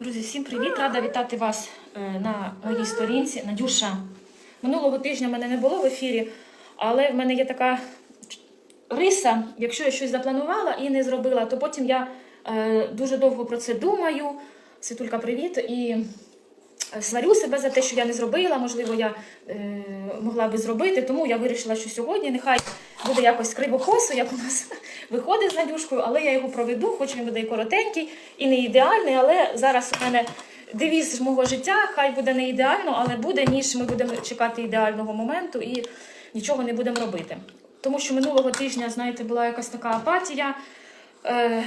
Друзі, всім привіт! Рада вітати вас е, на моїй сторінці. Надюша. Минулого тижня мене не було в ефірі, але в мене є така риса. Якщо я щось запланувала і не зробила, то потім я е, дуже довго про це думаю. Світулька, привіт! І е, сварю себе за те, що я не зробила. Можливо, я могла би зробити, тому я вирішила, що сьогодні нехай буде якось кривокосо, як у нас виходить з Надюшкою, але я його проведу, хоч він буде і коротенький, і не ідеальний, але зараз у мене девіз мого життя, хай буде не ідеально, але буде, ніж ми будемо чекати ідеального моменту і нічого не будемо робити. Тому що минулого тижня, знаєте, була якась така апатія. Е,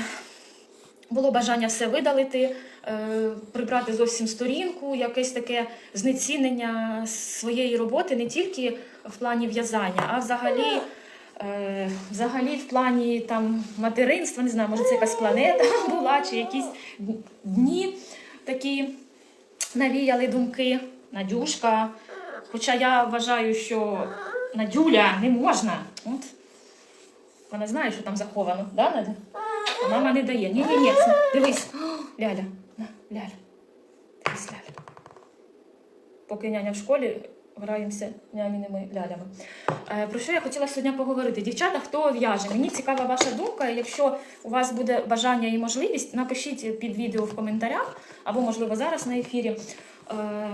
було бажання все видалити, е, прибрати зовсім сторінку, якесь таке знецінення своєї роботи не тільки в плані в'язання, а взагалі, взагалі в плані там материнства, не знаю, може це якась планета була, чи якісь дні такі навіяли думки. Надюшка. Хоча я вважаю, що Надюля не можна. От. Вона знає, що там заховано, да, Надя? А мама не дає. Ні, ні, ні, дивись. Ляля, на, ляля. Дивись, ляля. Поки няня в школі, граємося няніними лялями. Е, про що я хотіла сьогодні поговорити? Дівчата, хто в'яже? Мені цікава ваша думка. Якщо у вас буде бажання і можливість, напишіть під відео в коментарях, або, можливо, зараз на ефірі. Е,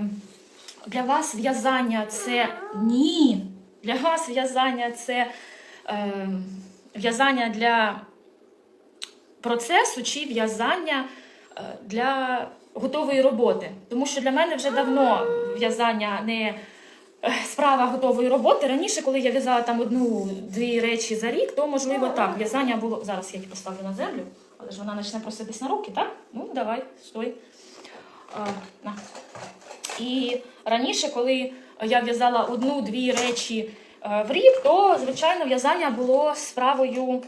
для вас в'язання це ні. Для вас в'язання це е, в'язання для процесу чи в'язання е, для готової роботи. Тому що для мене вже давно в'язання не справа готової роботи. Раніше, коли я в'язала там одну-дві речі за рік, то можливо так. В'язання було. Зараз я її поставлю на землю, але ж вона почне проситись на руки, так? Ну, давай, стой. А, на. І раніше, коли я в'язала одну-дві речі е, в рік, то звичайно в'язання було справою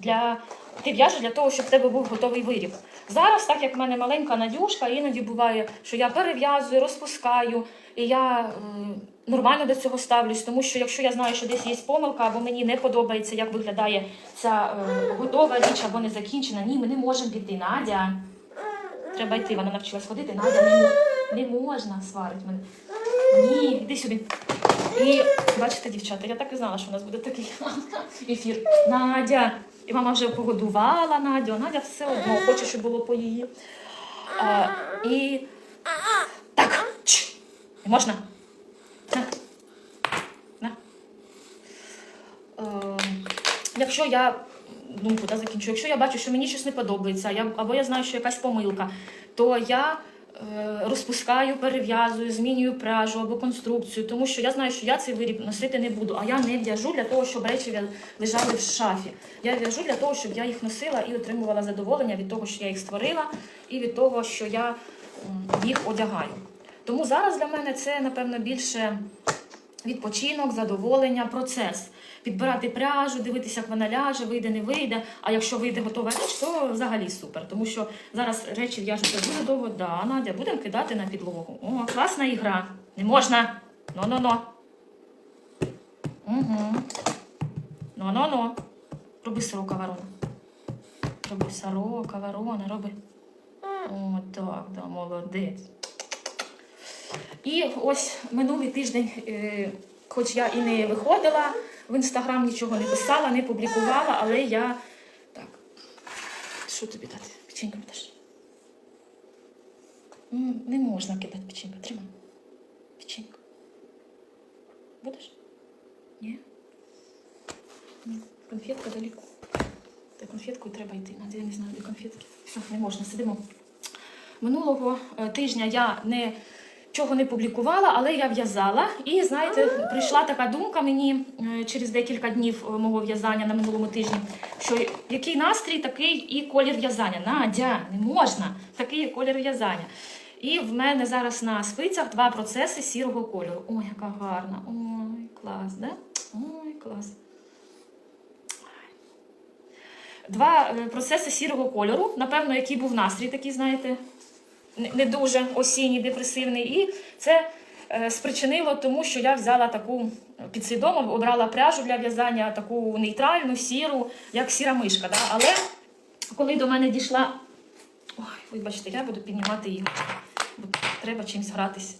для ти в'яжеш для того, щоб в тебе був готовий виріб. Зараз, так як в мене маленька надюшка, іноді буває, що я перев'язую, розпускаю, і я е, нормально до цього ставлюсь, тому що якщо я знаю, що десь є помилка, або мені не подобається, як виглядає ця е, готова річ або не закінчена, ні, ми не можемо піти. Надя. Треба йти, вона навчилась ходити. Надя не, не можна сварить мене. Ні, йди сюди. І бачите, дівчата, я так і знала, що у нас буде такий ефір. Надя. І мама вже погодувала Надю, а Надя все одно хоче, щоб було по її. А, і так, чш, не можна. На. На. Е, якщо я думку та закінчу, якщо я бачу, що мені щось не подобається, я, або я знаю, що якась помилка, то я розпускаю, перев'язую, змінюю пряжу або конструкцію, тому що я знаю, що я цей виріб носити не буду, а я не в'яжу для того, щоб речі лежали в шафі. Я в'яжу для того, щоб я їх носила і отримувала задоволення від того, що я їх створила, і від того, що я їх одягаю. Тому зараз для мене це, напевно, більше відпочинок, задоволення, процес. Підбирати пряжу, дивитися, як вона ляже, вийде, не вийде. А якщо вийде готова річ, то взагалі супер. Тому що зараз речі в'яжуться дуже довго. Да, Надя, будемо кидати на підлогу. О, класна ігра. Не можна. Но-но-но. Угу. Но-но-но. Роби сорока ворона. Роби сорока, ворона, роби. О, так, да, молодець. І ось минулий тиждень, е, хоч я і не виходила в інстаграм, нічого не писала, не публікувала, але я. Так. Що тобі дати? Печеньку будеш? Не можна кидати печеньку. Тримай. Печеньку. Будеш? Ні? Ні. Конфетка далеко. Та конфеткою треба йти. Надя, я не знаю, де конфетки. Все, не можна, сидимо. Минулого е, тижня я не чого не публікувала, але я в'язала. І знаєте, прийшла така думка мені е, через декілька днів е, мого в'язання на минулому тижні, що який настрій, такий і колір в'язання. Надя, не можна, такий і колір в'язання. І в мене зараз на спицях два процеси сірого кольору. Ой, яка гарна! Ой, клас, да? Ой, клас. Два е, процеси сірого кольору. Напевно, який був настрій, такий, знаєте, не дуже осінній, депресивний. І це е, спричинило тому, що я взяла таку підсвідомо, обрала пряжу для в'язання, таку нейтральну, сіру, як сіра мишка. Да? Але коли до мене дійшла. Ой, Вибачте, я буду піднімати іграшки, бо треба чимось гратись.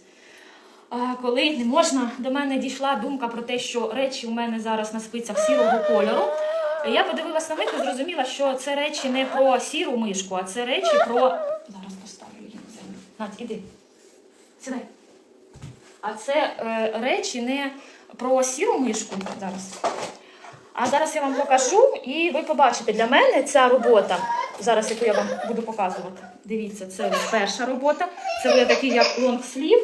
Коли не можна, до мене дійшла думка про те, що речі у мене зараз на спицях сірого кольору. Я подивилась на них і зрозуміла, що це речі не про сіру мишку, а це речі про. Зараз поставлю її на землю. Надь, іди. Сідай. А це е, речі не про сіру мишку зараз. А зараз я вам покажу, і ви побачите, для мене ця робота, зараз яку я вам буду показувати. Дивіться, це перша робота. Це буде такий як лонгслів.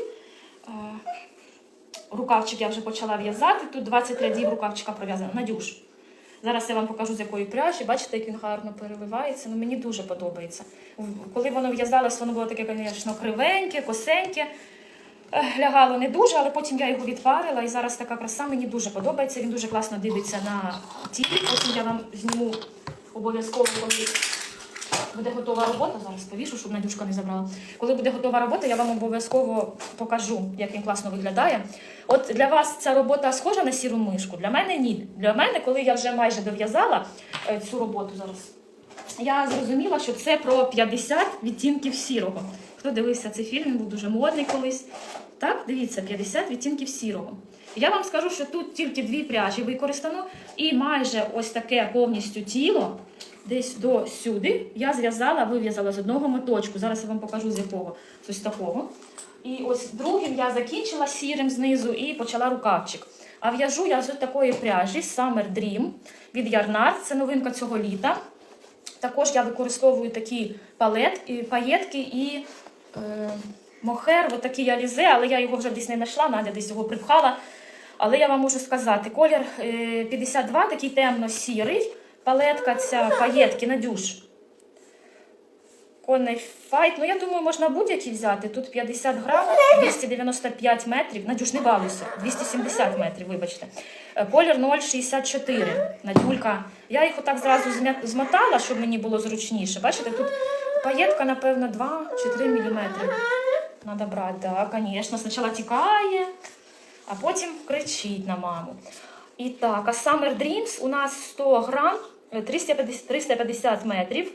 Е, Рукавчик я вже почала в'язати. Тут 20 рядів рукавчика пров'язано. Надюш. Зараз я вам покажу, з якої пряжі. Бачите, як він гарно переливається. Ну, мені дуже подобається. Коли воно в'язалось, воно було таке, звісно, кривеньке, косеньке. Лягало не дуже, але потім я його відпарила, і зараз така краса мені дуже подобається. Він дуже класно дивиться на тілі. Потім я вам зніму обов'язково, буде готова робота. Зараз повішу, щоб Надюшка не забрала. Коли буде готова робота, я вам обов'язково покажу, як він класно виглядає. От для вас ця робота схожа на сіру мишку? Для мене ні. Для мене, коли я вже майже дов'язала е, цю роботу зараз, я зрозуміла, що це про 50 відтінків сірого. Хто дивився цей фільм, він був дуже модний колись. Так, дивіться, 50 відтінків сірого. Я вам скажу, що тут тільки дві пряжі використано, і майже ось таке повністю тіло, десь до сюди, я зв'язала, вив'язала з одного моточку. Зараз я вам покажу з якого. Ось такого. І ось другим я закінчила сірим знизу і почала рукавчик. А в'яжу я з такої пряжі Summer Dream від Yarnard. Це новинка цього літа. Також я використовую такі палет, і, паєтки і е, мохер, от такі ялізе, але я його вже десь не знайшла, Надя десь його припхала. Але я вам можу сказати, колір е, 52, такий темно-сірий. Палетка ця паєтки, Надюш. Коней файт. Ну, я думаю, можна будь-які взяти. Тут 50 грам, 295 метрів. Надюш, не балуйся. 270 метрів, вибачте. Е, Колір 0,64. Надюлька. Я їх отак зразу змотала, щоб мені було зручніше. Бачите, тут паєтка, напевно, 2 чи 3 міліметри. Надо брати, так, звісно. Спочатку тікає, а потім кричить на маму. І так, а Summer Dreams у нас 100 грам, е, 350, 350 метрів.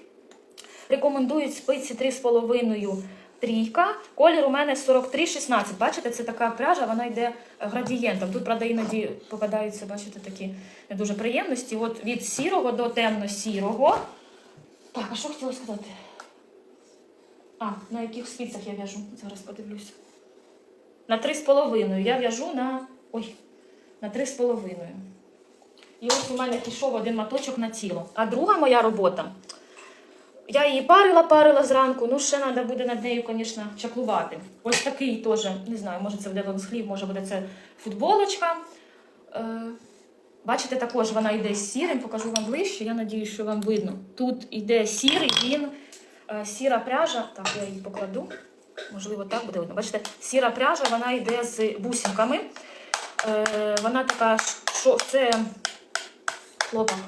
Рекомендують спиці 3,5 трійка. Колір у мене 43,16. Бачите, це така пряжа, вона йде е, градієнтом. Тут, правда, іноді попадаються, бачите, такі не дуже приємності. От від сірого до темно-сірого. Так, а що хотіла сказати? А, на яких спицях я в'яжу? Зараз подивлюся. На 3,5. Я в'яжу на. Ой, на 3,5. І ось у мене пішов один моточок на тіло. А друга моя робота. Я її парила, парила зранку. Ну, ще треба буде над нею, звісно, чаклувати. Ось такий теж, не знаю, може це буде лонсхлів, може буде це футболочка. Е, бачите, також вона йде з сірим, покажу вам ближче. Я надію, що вам видно. Тут йде сірий, він сіра пряжа. Так, я її покладу. Можливо, так буде видно. Бачите, сіра пряжа, вона йде з бусинками. Е, вона така, що це хлопок,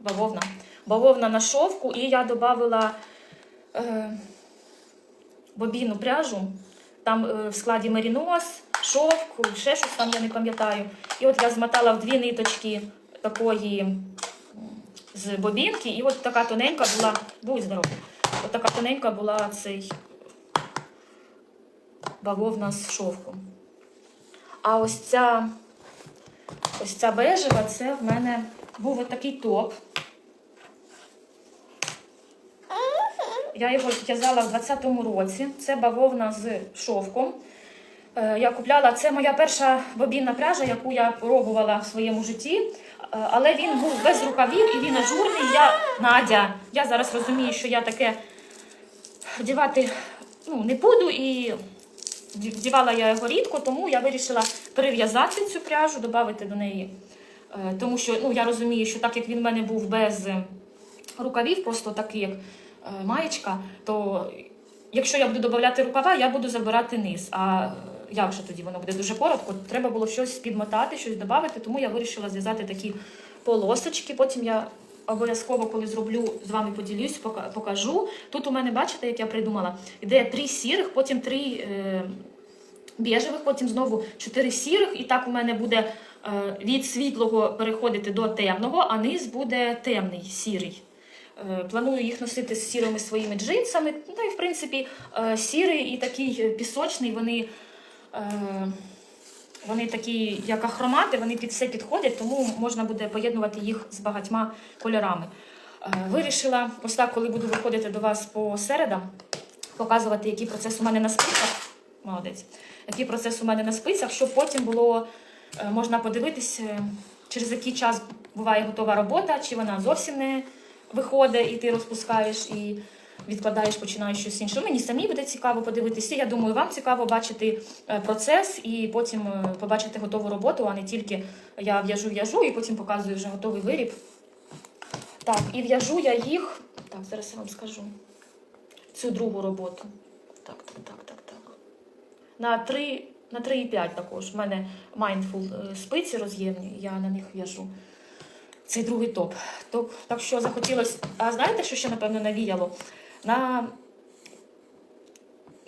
бавовна. Бавовна на шовку, і я додала е, бобійну пряжу. Там е, в складі мерінос, шовк, ще щось там я не пам'ятаю. І от я змотала в дві ниточки такої з бобінки, і от така тоненька була, будь здоров, от така тоненька була цей бавовна з шовком. А ось ця, ось ця бежева, це в мене був такий топ. Я його в'язала в 20-му році. Це бавовна з шовком. Е, Я купляла, це моя перша бобінна пряжа, яку я пробувала в своєму житті. Е, Але він був без рукавів і він ажурний. Я Надя. Я зараз розумію, що я таке вдівати ну, не буду і вдівала я його рідко, тому я вирішила перев'язати цю пряжу, додати до неї. Е, Тому що ну, я розумію, що так як він в мене був без рукавів, просто такий як е, маєчка, то якщо я буду додавати рукава, я буду забирати низ. А е, як же тоді воно буде дуже коротко? Треба було щось підмотати, щось додати, тому я вирішила зв'язати такі полосочки. Потім я обов'язково, коли зроблю, з вами поділюсь, покажу. Тут у мене, бачите, як я придумала, іде три сірих, потім три. Е, біжевих, потім знову 4 сірих, і так у мене буде е, від світлого переходити до темного, а низ буде темний сірий. Е, Планую їх носити з сірими своїми джинсами. Ну, й, в принципі, е, сірий і такий пісочний, вони, е, вони такі, як ахромати, вони під все підходять, тому можна буде поєднувати їх з багатьма кольорами. Е, Вирішила, ось так, коли буду виходити до вас по середам, показувати, який процес у мене на спицях. Молодець. Який процес у мене на спицях, щоб потім було е, можна подивитися, е, через який час буває готова робота, чи вона зовсім не виходить, і ти розпускаєш і відкладаєш, починаєш щось інше. Мені самі буде цікаво подивитися. Я думаю, вам цікаво бачити е, процес і потім е, побачити готову роботу, а не тільки я в'яжу, в'яжу і потім показую вже готовий виріб. Так, і в'яжу я їх. Так, зараз я вам скажу. Цю другу роботу. Так, так, так, так, так. На 3, на 3,5 також. У мене Mindful е, спиці роз'ємні, я на них в'яжу. Цей другий топ. топ. Так що захотілося. А знаєте, що ще, напевно, навіяло? На,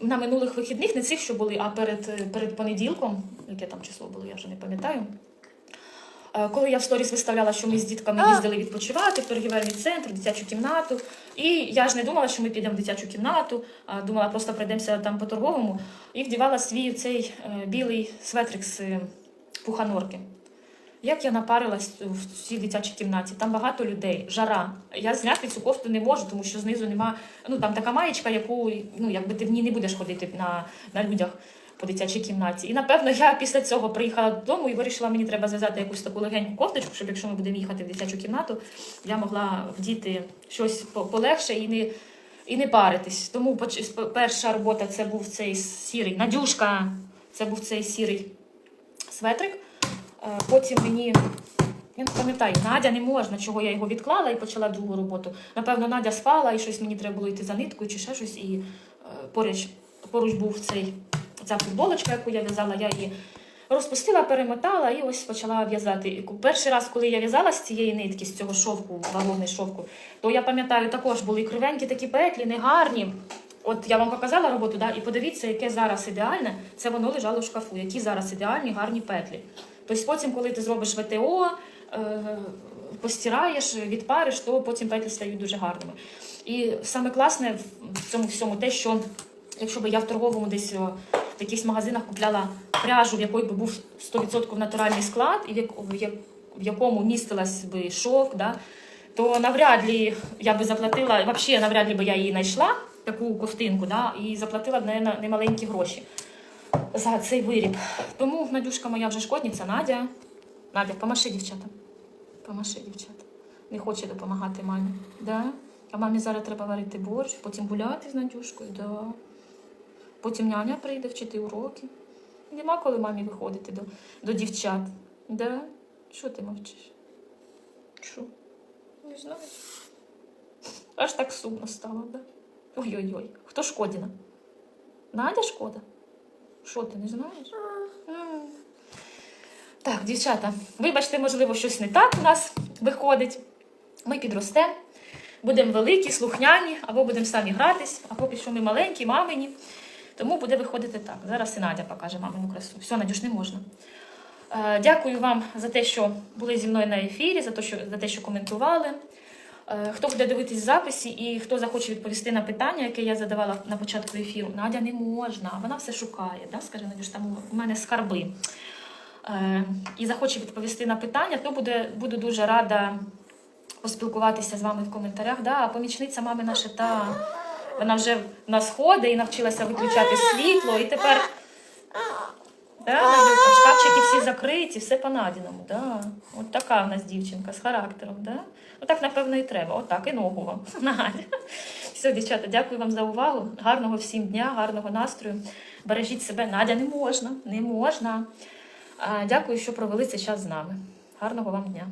на минулих вихідних, не цих, що були, а перед, перед понеділком, яке там число було, я вже не пам'ятаю. Е, Коли я в сторіс виставляла, що ми з дітками їздили відпочивати в торгівельний центр, в дитячу кімнату. І я ж не думала, що ми підемо в дитячу кімнату, а думала, просто пройдемося там по торговому. І вдівала свій цей е, білий светрик з е, пуханорки. Як я напарилась в цій дитячій кімнаті, там багато людей, жара. Я зняти цю кофту не можу, тому що знизу нема. Ну там така маєчка, яку ну якби ти в ній не будеш ходити на, на людях по дитячій кімнаті. І напевно я після цього приїхала додому і вирішила, мені треба зв'язати якусь таку легеньку кофточку, щоб якщо ми будемо їхати в дитячу кімнату, я могла вдіти щось полегше і не. І не паритись. Тому перша робота це був цей сірий Надюшка. Це був цей сірий светрик. Е, Потім мені, я не Надя не можна, чого я його відклала і почала другу роботу. Напевно, Надя спала і щось мені треба було йти за ниткою чи ще щось. І е, поруч, поруч був цей, ця футболочка, яку я в'язала, я її розпустила, перемотала і ось почала в'язати. І Перший раз, коли я в'язала з цієї нитки, з цього шовку, бавовний шовку, то я пам'ятаю, також були кривенькі такі петлі, негарні. От я вам показала роботу, да, і подивіться, яке зараз ідеальне, це воно лежало в шкафу, які зараз ідеальні гарні петлі. Тобто потім, коли ти зробиш ВТО, е, постираєш, відпариш, то потім петлі стають дуже гарними. І саме класне в цьому всьому те, що якщо б я в торговому десь в якихось магазинах купляла пряжу, в якої би був 100% натуральний склад, і в, як, в, як, в якому містилась би шовк, да, то навряд ли я би заплатила, взагалі навряд ли би я її знайшла, таку ковтинку, да, і заплатила б не, немаленькі гроші за цей виріб. Тому Надюшка моя вже шкодниця, Надя. Надя, помаши дівчата. Помаши дівчата. Не хоче допомагати мамі. Да? А мамі зараз треба варити борщ, потім гуляти з Надюшкою, да. Потім няня прийде вчити уроки. Нема коли мамі виходити до, до дівчат. Да? Що ти мовчиш? Що? Не знаю. Аж так сумно стало, да? Ой-ой-ой. Хто Шкодіна? Надя Шкода? Що ти не знаєш? Так, дівчата, вибачте, можливо, щось не так у нас виходить. Ми підростемо, будемо великі, слухняні, або будемо самі гратись, а поки що ми маленькі, мамині. Тому буде виходити так. Зараз і Надя покаже мамину красу. Все, Надюш, не можна. Е, Дякую вам за те, що були зі мною на ефірі, за те, що коментували. Е, Хто буде дивитись записі і хто захоче відповісти на питання, яке я задавала на початку ефіру, Надя не можна, вона все шукає. Да? Скаже, Надюш, там у мене скарби. Е, І захоче відповісти на питання, то буде, буду дуже рада поспілкуватися з вами в коментарях. Да? А помічниця мами наша та вона вже в нас ходить і навчилася виключати світло, і тепер. Да, всі закриті, все по-надіному. Да. От така в нас дівчинка з характером. Да? Отак, напевно, і треба. Отак, і ногу вам. Все, дівчата, дякую вам за увагу. Гарного всім дня, гарного настрою. Бережіть себе. Надя, не можна, не можна. Дякую, що провели цей час з нами. Гарного вам дня.